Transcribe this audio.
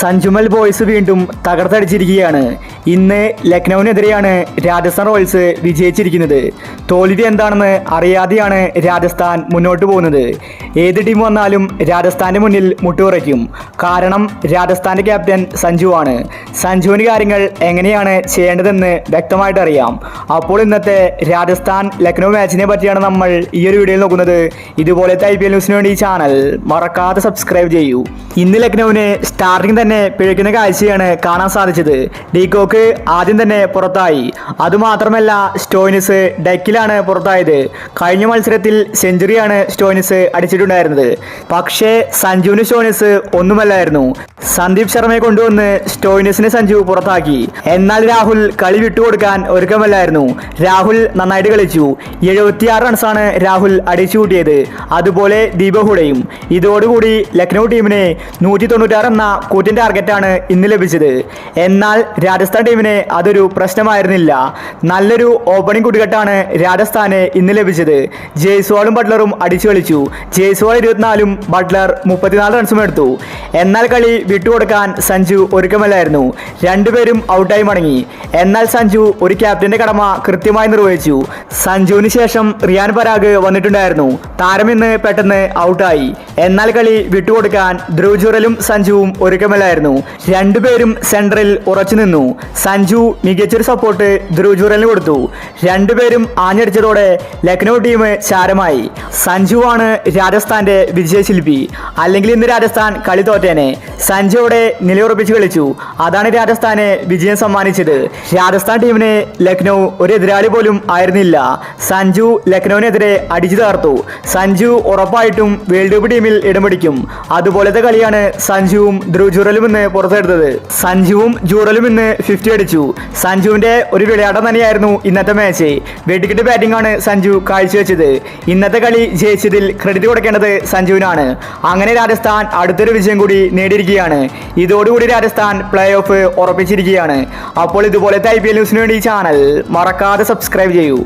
സഞ്ജുമൽ boys വീണ്ടും തകർത്തടിച്ചിരിക്കുകയാണ്. ഇന്ന് ലക്നൌവിനെതിരെയാണ് Rajasthan Royals വിജയിച്ചിരിക്കുന്നത്. തോൽവി എന്താണെന്ന് അറിയാതെയാണ് രാജസ്ഥാൻ മുന്നോട്ട് പോകുന്നത്. ഏത് ടീം വന്നാലും രാജസ്ഥാന്റെ മുന്നിൽ മുട്ടുകുറയ്ക്കും. കാരണം രാജസ്ഥാന്റെ ക്യാപ്റ്റൻ സഞ്ജുവാണ്. സഞ്ജുവിന് കാര്യങ്ങൾ എങ്ങനെയാണ് ചെയ്യേണ്ടതെന്ന് വ്യക്തമായിട്ട് അറിയാം അപ്പോൾ ഇന്നത്തെ രാജസ്ഥാൻ ലക്നൗ മാച്ചിനെ പറ്റിയാണ് നമ്മൾ ഈ ഒരു വീഡിയോയിൽ നോക്കുന്നത്. ഇതുപോലത്തെ ഐ പി എൽ ന്യൂസിന് വേണ്ടി ഈ ചാനൽ മറക്കാതെ സബ്സ്ക്രൈബ് ചെയ്യൂ. ഇന്ന് ലക്നൌവിന് സ്റ്റാർട്ടിംഗ് തന്നെ പിഴയ്ക്കുന്ന കാഴ്ചയാണ് കാണാൻ സാധിച്ചത്. ഡീകോക്ക് ആദ്യം തന്നെ പുറത്തായി. അതുമാത്രമല്ല സ്റ്റോയിനിസ് ഡെക്കിലാണ് പുറത്തായത്. കഴിഞ്ഞ മത്സരത്തിൽ സെഞ്ചുറിയാണ് സ്റ്റോയിനിസ് അടിച്ചിട്ടുണ്ടായിരുന്നത്. പക്ഷേ സഞ്ജുവിന് സ്റ്റോയിനിസ് ഒന്നുമല്ലായിരുന്നു. സന്ദീപ് ശർമ്മയെ കൊണ്ടുവന്ന് സ്റ്റോയിനിസിനെ സഞ്ജു പുറത്താക്കി. എന്നാൽ രാഹുൽ കളി വിട്ടുകൊടുക്കാൻ ഒരുക്കമല്ലായിരുന്നു. രാഹുൽ നന്നായിട്ട് കളിച്ചു. എഴുപത്തിയാറ് റൺസാണ് രാഹുൽ അടിച്ചു കൂട്ടിയത്. അതുപോലെ ദീപഹുഡയും ഇതോടുകൂടി ലക്നൗ ടീമിനെ നൂറ്റി തൊണ്ണൂറ്റാറ് എന്ന കൂറ്റൻ ടാർഗറ്റാണ് ഇന്ന് ലഭിച്ചത്. എന്നാൽ രാജസ്ഥാൻ ടീമിന് അതൊരു പ്രശ്നമായിരുന്നില്ല. നല്ലൊരു ഓപ്പണിംഗ് കുടികെട്ടാണ് രാജസ്ഥാന് ഇന്ന് ലഭിച്ചത്. ജയ്സ്വാളും ബട്ട്ലറും അടിച്ചു കളിച്ചു. ജയ്സ്വാൾ ഇരുപത്തിനാലും ബട്ട്ലർ മുപ്പത്തിനാല് റൺസും എടുത്തു. എന്നാൽ കളി വിട്ടുകൊടുക്കാൻ സഞ്ജു ഒരുക്കമല്ലായിരുന്നു. രണ്ടുപേരും ഔട്ടായി മടങ്ങി. എന്നാൽ സഞ്ജു ഒരു ക്യാപ്റ്റന്റെ കടമ കൃത്യമായി നിർവഹിച്ചു. സഞ്ജുവിന് ശേഷം റിയാൻ പരാഗ് വന്നിട്ടുണ്ടായിരുന്നു. താരം ഇന്ന് പെട്ടെന്ന് ഔട്ടായി. എന്നാൽ കളി വിട്ടുകൊടുക്കാൻ ധ്രുവ് ജുറലും സഞ്ജുവും ഒരുക്കമല്ലായിരുന്നു രണ്ടുപേരും സെൻട്രൽ ഉറച്ചു നിന്നു. സഞ്ജു മികച്ചൊരു സപ്പോർട്ട് ധ്രുവ് ജുറലിന് കൊടുത്തു. രണ്ടുപേരും ആഞ്ഞടിച്ചതോടെ ലക്നൗ ടീം ചാരമായി സഞ്ജുവാണ് രാജസ്ഥാന്റെ വിജയശില്പി. അല്ലെങ്കിൽ ഇന്ന് രാജസ്ഥാൻ കളി തോറ്റേനെ. സഞ്ജുവോടെ നിലയുറപ്പിച്ച് കളിച്ചു. അതാണ് രാജസ്ഥാന് വിജയം സമ്മാനിച്ചത്. രാജസ്ഥാൻ ടീമിന് ലക്നൗ ഒരു എതിരാളി പോലും ആയിരുന്നില്ല. സഞ്ജു ലക്നൌവിനെതിരെ അടിച്ചു തകർത്തു. സഞ്ജു ഉറപ്പായിട്ടും വേൾഡ് കപ്പ് ടീമിൽ ഇടം പിടിക്കും. അതുപോലത്തെ കളിയാണ് സഞ്ജുവും ധ്രുവ് ജുറലും ഇന്ന് പുറത്തെടുത്തത്. സഞ്ജുവും ജൂറലും ഇന്ന് ഫിഫ്റ്റി അടിച്ചു. സഞ്ജുവിന്റെ ഒരു വിളയാട്ടം തന്നെയായിരുന്നു ഇന്നത്തെ മാച്ച് വെടിക്കെട്ട് ബാറ്റിംഗ് ആണ് സഞ്ജു കാഴ്ചവെച്ചത്. ഇന്നത്തെ കളി ജയിച്ചതിൽ ക്രെഡിറ്റ് കൊടുക്കേണ്ടത് സഞ്ജുവിനാണ്. അങ്ങനെ രാജസ്ഥാൻ അടുത്തൊരു വിജയം കൂടി നേടിയിരിക്കുകയാണ്. ഇതോടുകൂടി രാജസ്ഥാൻ പ്ലേ ഓഫ് ഉറപ്പിച്ചിരിക്കുകയാണ്. അപ്പോൾ ഇതുപോലത്തെ ഐ പി എൽ ന്യൂസിന് വേണ്ടി ചാനൽ മറക്കാതെ സബ്സ്ക്രൈബ് ചെയ്യൂ.